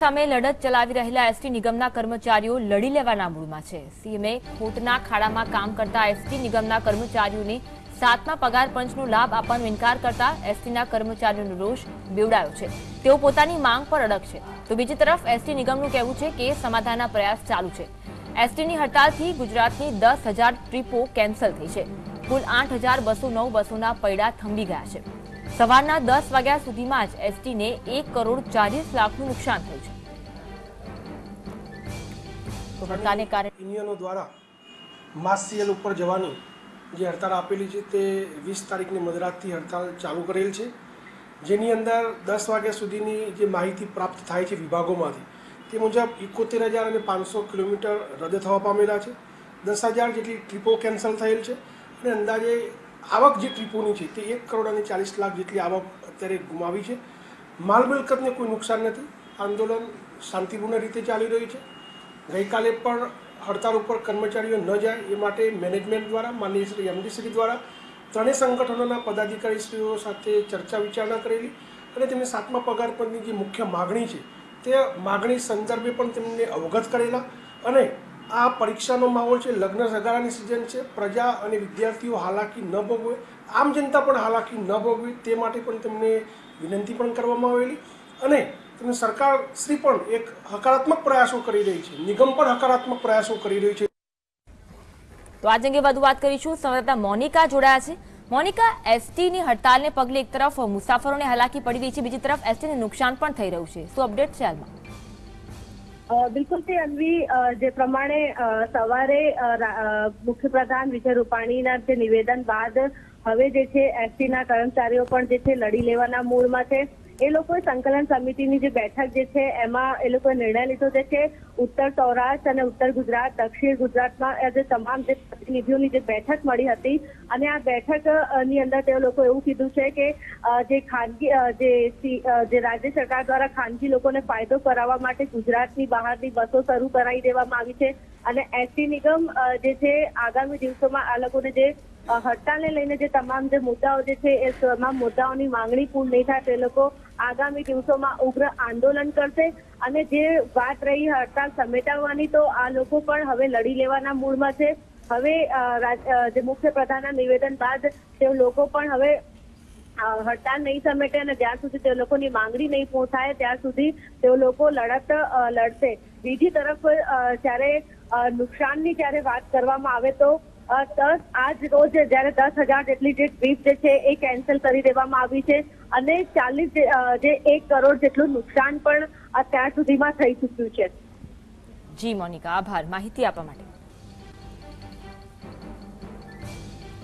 સામે લડત ચલાવી રહેલા એસટી નિગમના કર્મચારીઓ લડી લેવાના મૂળમાં છે. સીએમએ ખોટના ખાડામાં કામ કરતા એસટી નિગમના કર્મચારીઓને સાતમા પગાર પંચનો લાભ આપવાનો ઇનકાર કરતા એસટીના કર્મચારીઓનો રોષ બેવડાયો છે. તેઓ પોતાની માંગ પર અડગ છે. તો બીજી તરફ એસટી નિગમનું કહેવું છે કે સમાધાનના પ્રયાસ ચાલુ છે. એસટીની હડતાલથી ગુજરાતની દસ ટ્રીપો કેન્સલ થઈ છે. કુલ આઠ હજાર બસો નવ બસોના પૈડા થંભી ગયા છે. સવારના દસ વાગ્યા સુધીમાં જ એસટીને એક કરોડ ચાલીસ લાખનું નુકસાન થયું છે. હડતાલને કારણે યુનિયનો દ્વારા માસ ઉપર જવાની જે હડતાળ આપેલી છે તે વીસ તારીખની મધરાતથી હડતાળ ચાલુ કરેલ છે. જેની અંદર દસ વાગ્યા સુધીની જે માહિતી પ્રાપ્ત થાય છે વિભાગોમાંથી તે મુજબ એકોતેર હજાર અને પાંચસો કિલોમીટર રદ થવા પામેલા છે. દસ હજાર જેટલી ટ્રીપો કેન્સલ થયેલ છે અને અંદાજે આવક જે ટ્રીપોની છે તે એક કરોડ અને ચાલીસ લાખ જેટલી આવક અત્યારે ગુમાવી છે. માલ મિલકતને કોઈ નુકસાન નથી. આંદોલન શાંતિપૂર્ણ રીતે ચાલી રહ્યું છે. ગઈકાલે પણ હડતાળ ઉપર કર્મચારીઓ ન જાય એ માટે મેનેજમેન્ટ દ્વારા, માનનીય શ્રી એમડીશ્રી દ્વારા ત્રણેય સંગઠનોના પદાધિકારીશ્રીઓ સાથે ચર્ચા વિચારણા કરેલી અને તેમની સાતમા પગાર પરની જે મુખ્ય માગણી છે તે માગણી સંદર્ભે પણ તેમને અવગત કરેલા અને આ પરીક્ષાનો માહોલ છે, લગ્ન સગારાની સિઝન છે, પ્રજા અને વિદ્યાર્થીઓ હાલાકી ન ભોગવે, આમ જનતા પણ હાલાકી ન ભોગવે તે માટે પણ તેમને વિનંતી પણ કરવામાં આવેલી અને તેમને સરકાર શ્રી પણ એક હકારાત્મક પ્રયાસો કરી રહી છે, નિગમ પણ હકારાત્મક પ્રયાસો કરી રહી છે. તો આજ અંગે વધુ વાત કરીશું, સંવાદદાતા મોનિકા જોડાયા છે. મોનિકા, એસટીની હડતાલને પગલે એક તરફ મુસાફરોને હાલાકી પડી રહી છે, બીજી તરફ એસટીને નુકસાન પણ થઈ રહ્યું છે. શું અપડેટ છે હાલમાં? બિલકુલ તે અન્વી જે પ્રમાણે સવારે મુખ્યપ્રધાન વિજય રૂપાણીના જે નિવેદન બાદ હવે જે છે, એસટીના કર્મચારીઓ પણ જે છે, લડી લેવાના મૂડમાં છે. એ લોકોએ સંકલન સમિતિની જે બેઠક જે છે, એમાં એ લોકોએ નિર્ણય લીધો છે, ઉત્તર સૌરાષ્ટ્ર અને ઉત્તર ગુજરાત, દક્ષિણ ગુજરાતમાં જે તમામ જે પ્રતિનિધિઓની જે બેઠક મળી હતી અને આ બેઠકની અંદર તેઓ લોકો એવું કીધું છે કે જે ખાનગી જે રાજ્ય સરકાર દ્વારા ખાનગી લોકોને ફાયદો કરાવવા માટે ગુજરાતની બહારની બસો શરૂ કરાવી દેવામાં આવી છે અને એસટી નિગમ જે છે, આગામી દિવસોમાં આ લોકોને જે હડતાલને લઈને જે તમામ જે મુદ્દાઓ જે છે, એ તમામ મુદ્દાઓની માંગણી પૂર્ણ નહીં થાય તે લોકો આગામી દિવસોમાં ઉગ્ર આંદોલન કરશે અને જે વાત રહી હડતાલ સમેટાવવાની, તો આ લોકો પણ હવે લડી લેવાના મૂડમાં છે. હવે જે મુખ્ય પ્રધાનના નિવેદન બાદ તે લોકો પણ હવે હડતાલ નહીં સમેટે અને જ્યાં સુધી તે લોકોની માંગણી નહીં પહોંચાય ત્યાં સુધી તેઓ લોકો લડત લડશે. બીજી તરફ જ્યારે નુકસાનની જ્યારે વાત કરવામાં આવે તો દસ, આજ રોજ જ્યારે દસ હજાર જેટલી જે ટ્રીપ જે છે એ કેન્સલ કરી દેવામાં આવી છે અને ચાલીસ જે એક કરોડ જેટલું નુકસાન પણ અત્યાર સુધીમાં થઈ ચૂક્યું છે. જી, મોનિકા, આભાર. માહિતી આપવા માટે.